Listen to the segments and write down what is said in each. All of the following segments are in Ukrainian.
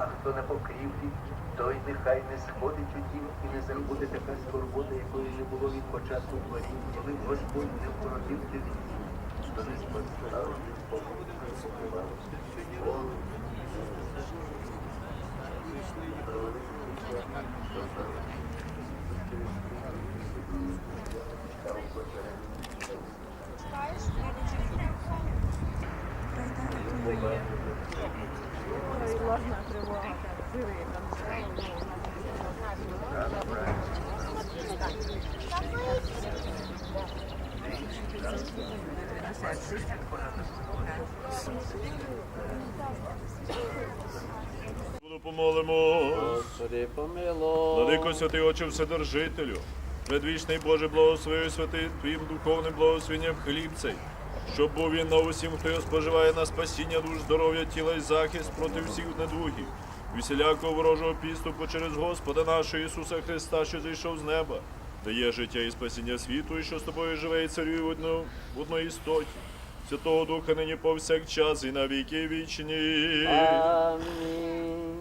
А хто на покрівлі, той нехай не сходить у дім і не забуде така скорбота, якої не було від початку творінь, коли Господь не впородив дитину, що не споставив Ложна тривога, там. Буду помолимо. Господи, помилуй. Владико святий Отче Вседержителю, предвічний Боже, благослови святий Твоїм духовним благословенням хліб цей, щоб був він на усім, хто його споживає на спасіння душ, здоров'я тіла і захист проти всіх недугів. І всілякого ворожого підступу через Господа нашого Ісуса Христа, що зійшов з неба, дає життя і спасіння світу, і що з тобою живе і царює в одно- в одній істоті. Святого Духа нині повсякчас і на віки вічні. Амінь.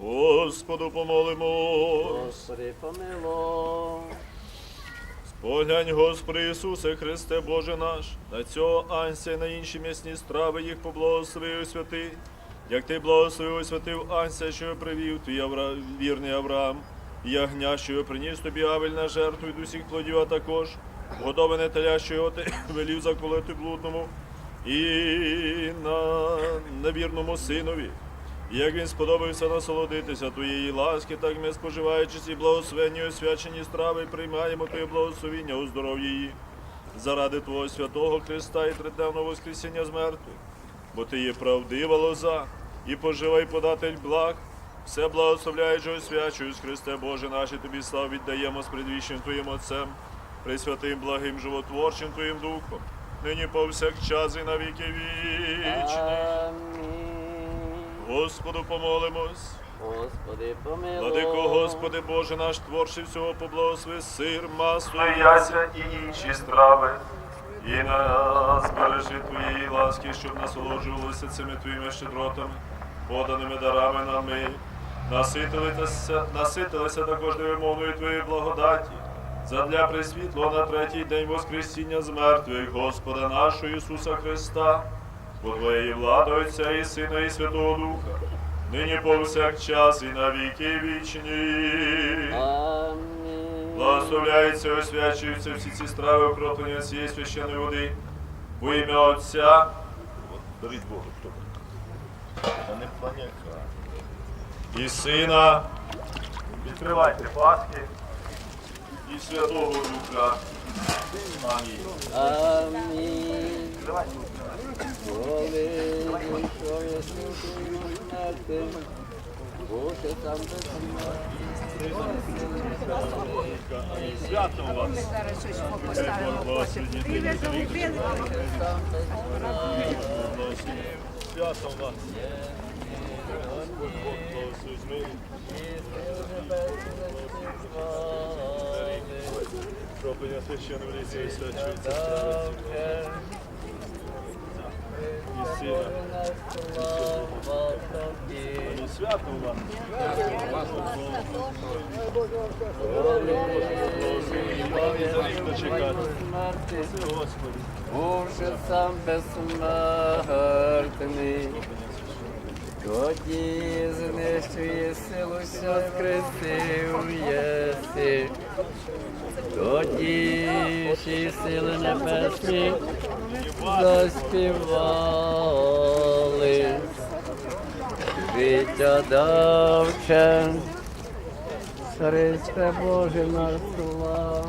Господу помолимо. Господи, помилуй. Поглянь, Господи Ісусе Христе Боже наш, на цього анся і на інші м'ясні страви їх поблагослови святий, як ти благословив освятив анся, що привів твій Авра... вірний Авраам, і ягня, що приніс тобі Авель на жертву від усіх плодів, а також годоване теля, що його ти велів заколити блудному, і на невірному синові. Як він сподобався насолодитися твоєї ласки, так ми, споживаючи ці благословенні освячені страви, приймаємо Твоє благословіння у здоров'ї її. Заради Твого святого Христа і триденного Воскресіння з мертвих. Бо Ти є правдива лоза і поживай податель благ. Все благословляєш і освячуєш, Христе Боже наш, і тобі слав віддаємо з предвічним Твоїм Отцем, присвятим благим животворчим Твоїм Духом, нині повсякчас і на віки вічні. Господу помолимось. Господи, помилуй. Владико, Господи Боже наш, творчий всього поблагослови сир, масло, яся і інші страви. І нас бережи Твоєї ласки, щоб насолоджувалися цими Твоїми щедротами, поданими дарами нами. Наситилися, наситилися також невимовною Твоєї благодаті. Задля присвітло на третій день Воскресіння з мертвих Господа нашого Ісуса Христа, по Твоєї влади Отця і Сина, і Святого Духа, нині повсякчас і на віки вічні. Амінь. Благословляються, освячуються всі ці страви окроплення цієї священної води. Во ім'я Отця. Беріть Бога, хто? А не планяка. І Сина. Відкривайте паски. І Святого Духа. Амінь. Амінь. Свято вас. Зараз щось поставимо. Біля загубили. Свято вас. Господь Бог благословить мир. Кроплення священного лиця свячується. І сина. І свято. Господи. Боже сам безсмертний, тоді знищує силу, що скресив єси, тоді всі сили небесні заспівали, життя давче, Христе Боже наш слава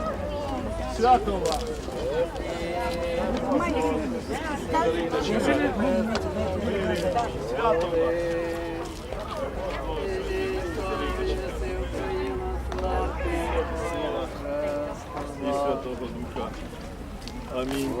Свято вам! Свято вам! І Святого Духа. Амінь.